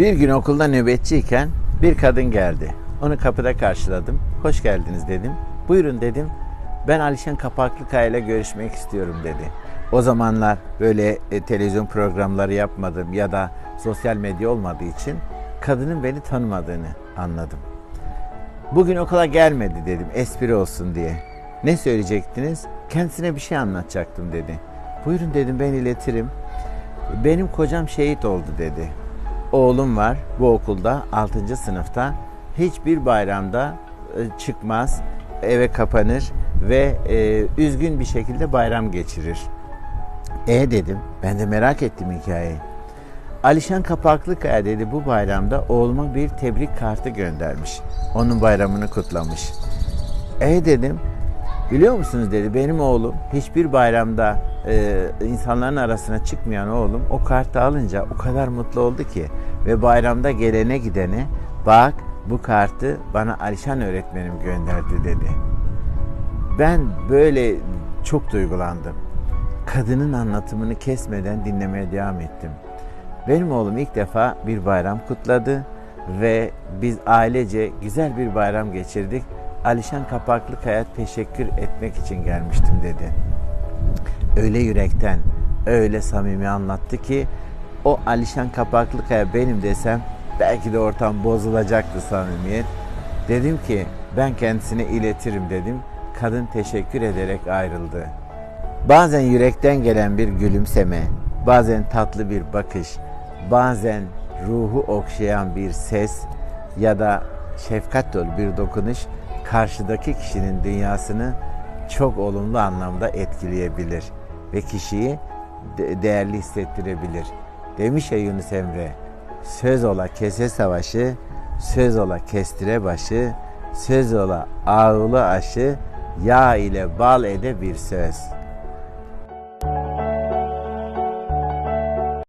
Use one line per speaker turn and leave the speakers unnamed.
Bir gün okulda nöbetçiyken bir kadın geldi. Onu kapıda karşıladım. Hoş geldiniz dedim. Buyurun dedim. Ben Alişan Kapaklıkaya ile görüşmek istiyorum dedi. O zamanlar böyle e, televizyon programları yapmadım ya da sosyal medya olmadığı için kadının beni tanımadığını anladım. Bugün okula gelmedi dedim espri olsun diye. Ne söyleyecektiniz? Kendisine bir şey anlatacaktım dedi. Buyurun dedim ben iletirim. Benim kocam şehit oldu dedi. Oğlum var bu okulda 6. sınıfta. Hiçbir bayramda e, çıkmaz, eve kapanır ve e, üzgün bir şekilde bayram geçirir. E dedim, ben de merak ettim hikayeyi. Alişan Kapaklıkaya dedi bu bayramda oğluma bir tebrik kartı göndermiş. Onun bayramını kutlamış. E dedim, biliyor musunuz dedi benim oğlum hiçbir bayramda e, insanların arasına çıkmayan oğlum o kartı alınca o kadar mutlu oldu ki ve bayramda gelene gidene bak bu kartı bana Alişan öğretmenim gönderdi dedi. Ben böyle çok duygulandım. Kadının anlatımını kesmeden dinlemeye devam ettim. Benim oğlum ilk defa bir bayram kutladı ve biz ailece güzel bir bayram geçirdik. Alişan Kapaklıkaya teşekkür etmek için gelmiştim dedi. Öyle yürekten, öyle samimi anlattı ki o Alişan Kapaklıkaya benim desem belki de ortam bozulacaktı samimiyet. Dedim ki ben kendisine iletirim dedim. Kadın teşekkür ederek ayrıldı. Bazen yürekten gelen bir gülümseme, bazen tatlı bir bakış, bazen ruhu okşayan bir ses ya da şefkat dolu bir dokunuş karşıdaki kişinin dünyasını çok olumlu anlamda etkileyebilir ve kişiyi de- değerli hissettirebilir. Demiş ya Yunus Emre, söz ola kese savaşı, söz ola kestire başı, söz ola ağılı aşı, yağ ile bal ede bir söz.''